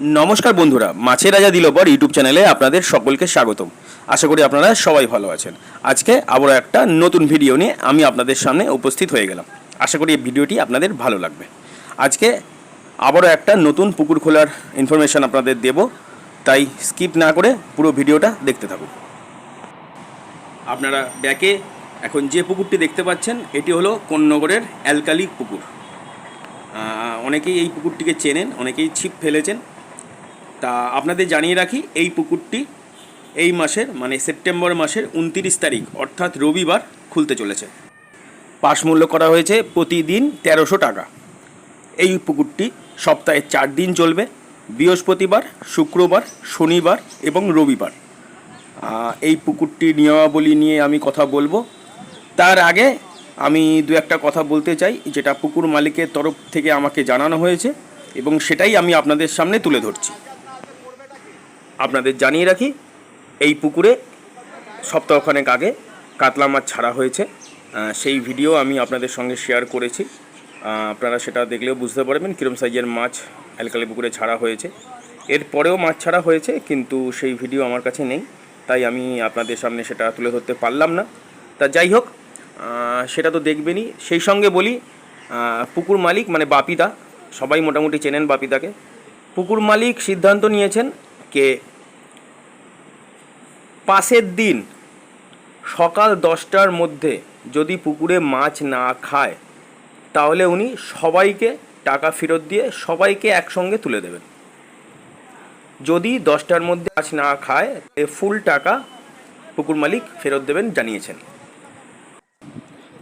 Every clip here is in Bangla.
নমস্কার বন্ধুরা, মাছের রাজা দিলবর ইউটিউব চ্যানেলে আপনাদের সকলকে স্বাগতম। আশা করি আপনারা সবাই ভালো আছেন। আজকে আবারও একটা নতুন ভিডিও নিয়ে আমি আপনাদের সামনে উপস্থিত হয়ে গেলাম। আশা করি এই ভিডিওটি আপনাদের ভালো লাগবে। আজকে আবারও একটা নতুন পুকুর খোলার ইনফরমেশান আপনাদের দেব। তাই স্কিপ না করে পুরো ভিডিওটা দেখতে থাকুন। আপনারা ব্যাকে এখন যে পুকুরটি দেখতে পাচ্ছেন, এটি হলো কোন্নগরের অ্যালকালি পুকুর। অনেকেই এই পুকুরটিকে চেনেন, অনেকেই ছিপ ফেলেছেন। তা আপনাদের জানিয়ে রাখি, এই পুকুরটি এই মাসের মানে সেপ্টেম্বর মাসের উনতিরিশ তারিখ, অর্থাৎ রবিবার, খুলতে চলেছে। পাশ মূল্য করা হয়েছে প্রতিদিন তেরোশো টাকা। এই পুকুরটি সপ্তাহে চার দিন চলবে, বৃহস্পতিবার, শুক্রবার, শনিবার এবং রবিবার। এই পুকুরটি নিয়মাবলী নিয়ে আমি কথা বলব। তার আগে আমি দু একটা কথা বলতে চাই, যেটা পুকুর মালিকের তরফ থেকে আমাকে জানানো হয়েছে এবং সেটাই আমি আপনাদের সামনে তুলে ধরছি। আপনাদের জানিয়ে রাখি, এই পুকুরে সপ্তাহখানেক আগে কাতলা মাছ ছাড়া হয়েছে। সেই ভিডিও আমি আপনাদের সঙ্গে শেয়ার করেছি। আপনারা সেটা দেখলেও বুঝতে পারবেন কীরম সাইজের মাছ অ্যালকালি পুকুরে ছাড়া হয়েছে। এরপরেও মাছ ছাড়া হয়েছে, কিন্তু সেই ভিডিও আমার কাছে নেই। তাই আমি আপনাদের সামনে সেটা তুলে ধরতে পারলাম না। তা যাই হোক সেটা তো দেখবেনই। সেই সঙ্গে বলি পুকুর মালিক মানে বাপিদা, সবাই মোটামুটি চেনেন বাপিদাকে। পুকুর মালিক সিদ্ধান্ত নিয়েছেন কে পাশের দিন, সকাল দশটার মধ্যে যদি পুকুরে মাছ না খায়, তাহলে উনি সবাইকে টাকা ফেরত দিয়ে সবাইকে একসঙ্গে তুলে দেবেন। যদি দশটার মধ্যে মাছ না খায় ফুল টাকা পুকুর মালিক ফেরত দেবেন জানিয়েছেন।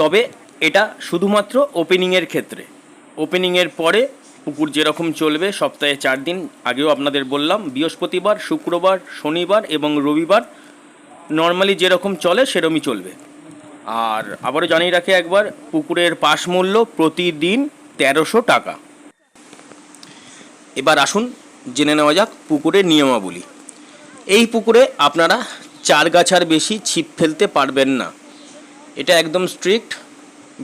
তবে এটা শুধুমাত্র ওপেনিংয়ের ক্ষেত্রে। ওপেনিংয়ের পরে পুকুর যেরকম চলবে, সপ্তাহে চার দিন। আগেও আপনাদের বললাম, বৃহস্পতিবার, শুক্রবার, শনিবার এবং রবিবার নর্মালি যেরকম চলে, সেরকমই চলবে। আর আবারও জানিয়ে রাখি একবার, পুকুরের পাশ মূল্য প্রতিদিন তেরোশো টাকা। এবার আসুন, জেনে নেওয়া যাক পুকুরের নিয়মাবলী। এই পুকুরে আপনারা চার গাছার বেশি ছিপ ফেলতে পারবেন না। এটা একদম স্ট্রিক্ট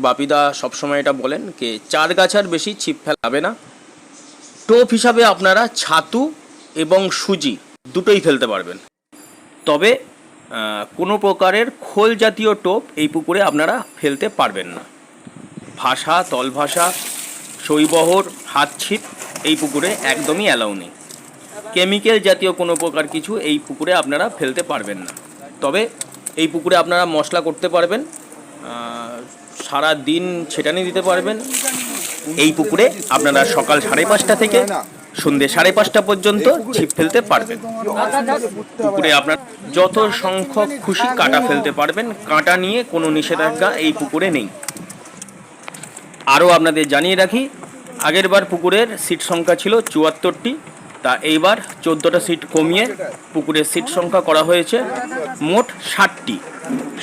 বাপিদা সবসময় এটা বলেন যে চার গাছার বেশি ছিপ ফেলাবে না। টোপ হিসাবে আপনারা ছাতু এবং সুজি দুটোই ফেলতে পারবেন। তবে কোনো প্রকারের খোল জাতীয় টোপ এই পুকুরে আপনারা ফেলতে পারবেন না। ভাষা তল ভাষা শৈবহর হাত ছিপ এই পুকুরে একদমই অ্যালাউ নেই। কেমিক্যাল জাতীয় কোনো প্রকার কিছু এই পুকুরে আপনারা ফেলতে পারবেন না। তবে, এই পুকুরে আপনারা মশলা করতে পারবেন সারা দিন ছেটানি দিতে পারবেন এই পুকুরে আপনারা সকাল সাড়ে পাঁচটা থেকে সন্ধ্যে সাড়ে পাঁচটা পর্যন্ত ছিপ ফেলতে পারবেন। পুকুরে আপনার যত সংখ্যক খুশি কাটা ফেলতে পারবেন, কাঁটা নিয়ে কোনো নিষেধাজ্ঞা এই পুকুরে নেই। আরও আপনাদের জানিয়ে রাখি আগেরবার পুকুরের সিট সংখ্যা ছিল চুয়াত্তরটি, তা এইবার চোদ্দোটা সিট কমিয়ে পুকুরের সিট সংখ্যা করা হয়েছে মোট ষাটটি।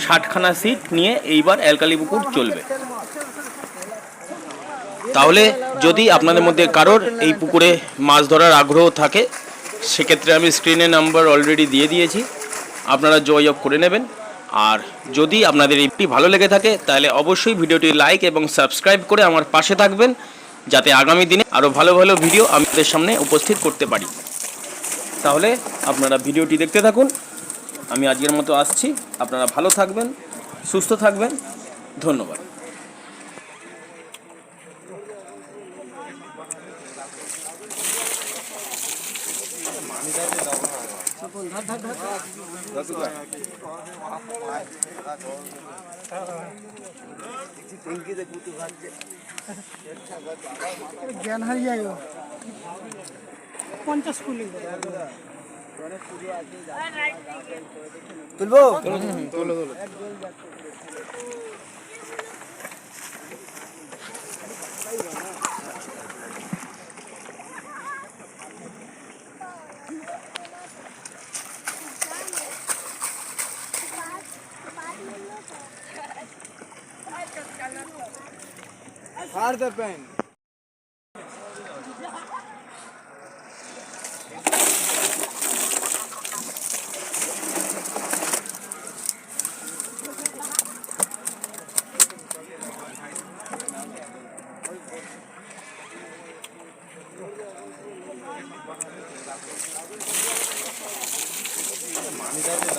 ষাটখানা সিট নিয়ে এইবার অ্যালকালি পুকুর চলবে। তাহলে যদি আপনাদের মধ্যে কারোর এই পুকুরে মাছ ধরার আগ্রহ থাকে, সেক্ষেত্রে আমি স্ক্রিনে নাম্বার অলরেডি দিয়ে দিয়েছি। আপনারা যোগাযোগ করে নেবেন। আর যদি আপনাদের এইটি ভালো লেগে থাকে, তাহলে অবশ্যই ভিডিওটি লাইক এবং সাবস্ক্রাইব করে আমার পাশে থাকবেন, যাতে আগামী দিনে আরও ভালো ভালো ভিডিও আমাদের সামনে উপস্থিত করতে পারি। তাহলে আপনারা ভিডিওটি দেখতে থাকুন। আমি আজকের মতো আসছি। আপনারা ভালো থাকবেন, সুস্থ থাকবেন। ধন্যবাদ। জ্ঞান হারিয়ে যায় ও। পঞ্চাশ কুলি তুলবো हार द पेन। मानी जाते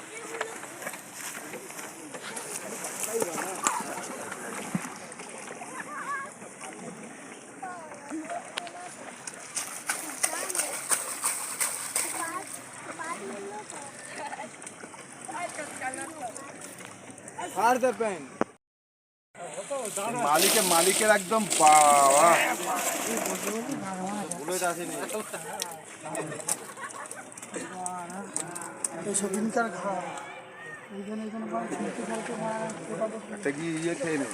মালিকের মালিকের একদম বাবা। সেদিনকার ঘর একটা কি ইয়ে খেয়ে নেই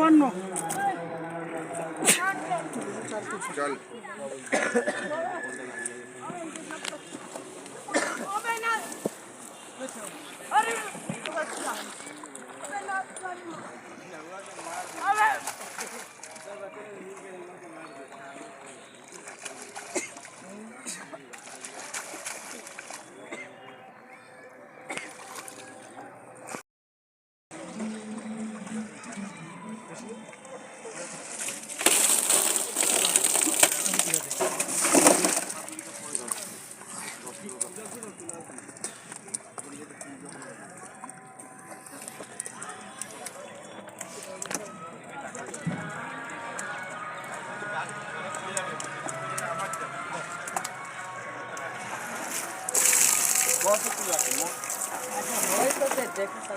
চুয়ান্ন চল Gosto de lá, né? Mas não é pra ter, tem que estar